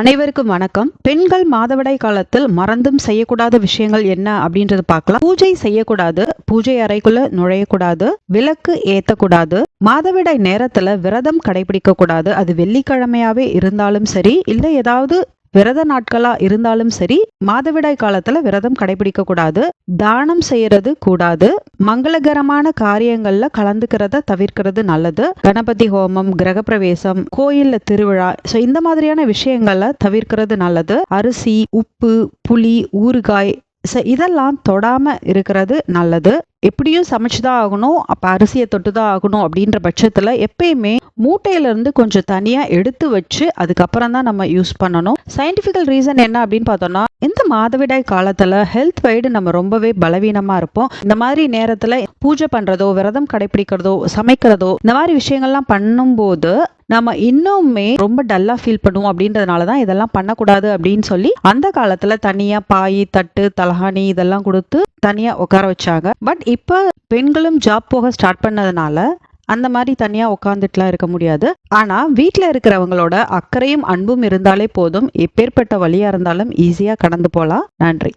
அனைவருக்கும் வணக்கம். பெண்கள் மாதவிடாய் காலத்தில் மறந்தும் செய்யக்கூடாத விஷயங்கள் என்ன அப்படின்றது பார்க்கலாம். பூஜை செய்யக்கூடாது பூஜை அறைக்குள்ள நுழையக்கூடாது விளக்கு ஏத்தக்கூடாது மாதவிடாய் நேரத்துல விரதம் கடைபிடிக்க கூடாது அது வெள்ளிக்கிழமையாவே இருந்தாலும் சரி இல்ல ஏதாவது விரத நாட்களா இருந்தாலும் சரி மாதவிடாய் காலத்துல விரதம் கடைபிடிக்க கூடாது தானம் செய்யறது கூடாது மங்களகரமான காரியங்கள்ல கலந்துக்கிறத தவிர்க்கிறது நல்லது. கணபதி ஹோமம் கிரகப்பிரவேசம் கோயில்ல திருவிழா ஸோ இந்த மாதிரியான விஷயங்களை தவிர்க்கிறது நல்லது. அரிசி உப்பு புளி ஊறுகாய் ஸோ இதெல்லாம் தொடாமல் இருக்கிறது நல்லது. எப்படியும் சமைச்சுதான் ஆகணும். அப்போ அரிசியை தொட்டு தான் ஆகணும் அப்படின்ற பட்சத்தில் எப்பயுமே மூட்டையிலேருந்து கொஞ்சம் தனியாக எடுத்து வச்சு அதுக்கப்புறம் தான் நம்ம யூஸ் பண்ணணும். சயின்டிஃபிக்கல் ரீசன் என்ன அப்படின்னு பார்த்தோம்னா இந்த மாதவிடாய் காலத்தில் ஹெல்த் வைடு நம்ம ரொம்பவே பலவீனமாக இருப்போம். இந்த மாதிரி நேரத்தில் பூஜை பண்ணுறதோ விரதம் கடைபிடிக்கிறதோ சமைக்கிறதோ இந்த மாதிரி விஷயங்கள்லாம் பண்ணும்போது நம்ம இன்னுமே ரொம்ப டல்லா ஃபீல் பண்ணுவோம் அப்படின்றதுனால தான் இதெல்லாம் பண்ணக்கூடாது அப்படின்னு சொல்லி அந்த காலத்துல தனியா பாய் தட்டு தலஹானி இதெல்லாம் கொடுத்து தனியா உட்கார வச்சாங்க. பட் இப்போ பெண்களும் ஜாப் போக ஸ்டார்ட் பண்ணதுனால அந்த மாதிரி தனியா உட்காந்துட்டுலாம் இருக்க முடியாது. ஆனா வீட்டில் இருக்கிறவங்களோட அக்கறையும் அன்பும் இருந்தாலே போதும். எப்பேற்பட்ட வழியா இருந்தாலும் ஈஸியா கடந்து போலாம். நன்றி.